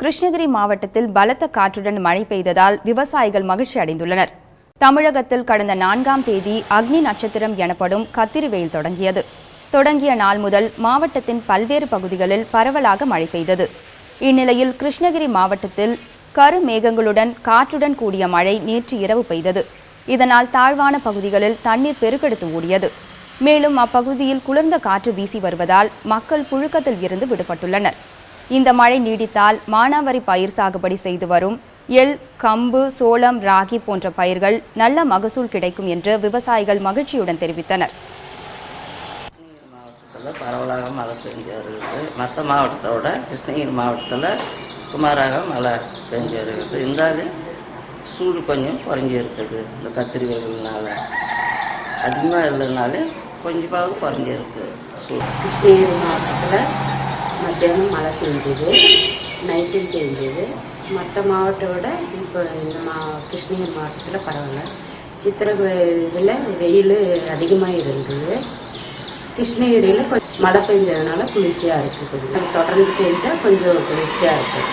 கிருஷ்ணகிரி மாவட்டத்தில் பலத்த காற்றுடன் மழை பெய்ததால் விவசாயிகள் மகிழ்ச்சி அடைந்துள்ளனர். தமிழகத்தில் கடந்த நான்காம் தேதி அக்னி நட்சத்திரம் எனப்படும் கத்திரி வெயில் தொடங்கியது. தொடங்கிய நாள் முதல் மாவட்டத்தின் பல்வேறு பகுதிகளில் பரவலாக மழை பெய்தது. இந்நிலையில் கிருஷ்ணகிரி மாவட்டத்தில் கருமேகங்களுடன் காற்றுடன் கூடிய மழை நேற்று இரவு பெய்தது. இதனால் தாழ்வான பகுதிகளில் தண்ணீர் பெருக்கெடுத்து ஓடியது. மேலும் அப்பகுதியில் குளிர்ந்த காற்று வீசி வருவதால் மக்கள் புழுக்கத்தில் இருந்து விடுபட்டுள்ளனர். இந்த மழை நீடித்தால் மானாவாரி பயிர் சாகுபடி செய்து வரும். எள் கம்பு சோளம் ராகி போன்ற பயிர்கள் நல்ல மகசூல் கிடைக்கும் என்று விவசாயிகள் மகிழ்ச்சியுடன் தெரிவித்தனர். பரவலாக மழை பெஞ்சு வருகிறது மற்ற மாவட்டத்தோட கிருஷ்ணகிரி மாவட்டத்தில் சுமாராக மழை பெஞ்சு வருகிறது இருந்தாலும் சூடு கொஞ்சம் குறைஞ்சி இருக்குது இந்த கத்திரி வெயில்னால அதிகமாக இல்லைனாலும் கொஞ்சமாவது குறைஞ்சி இருக்கு சூடு. கிருஷ்ணகிரி மாவட்டத்தில் மத்தியானம் மழை பெஞ்சது நைட்டும் பெஞ்சது. மற்ற மாவட்டத்தோட இப்போ இந்த மா கிருஷ்ணகிரி மாவட்டத்தில் பரவாயில்ல. சித்திரை இதில் வெயில் அதிகமாக இருந்தது கிருஷ்ணகிரியில் கொஞ்சம் மழை பெஞ்சதுனால குளிர்ச்சியாக இருக்குது கொஞ்சம். தொடர்ந்து பெஞ்சால் கொஞ்சம் குளிர்ச்சியாக இருக்குது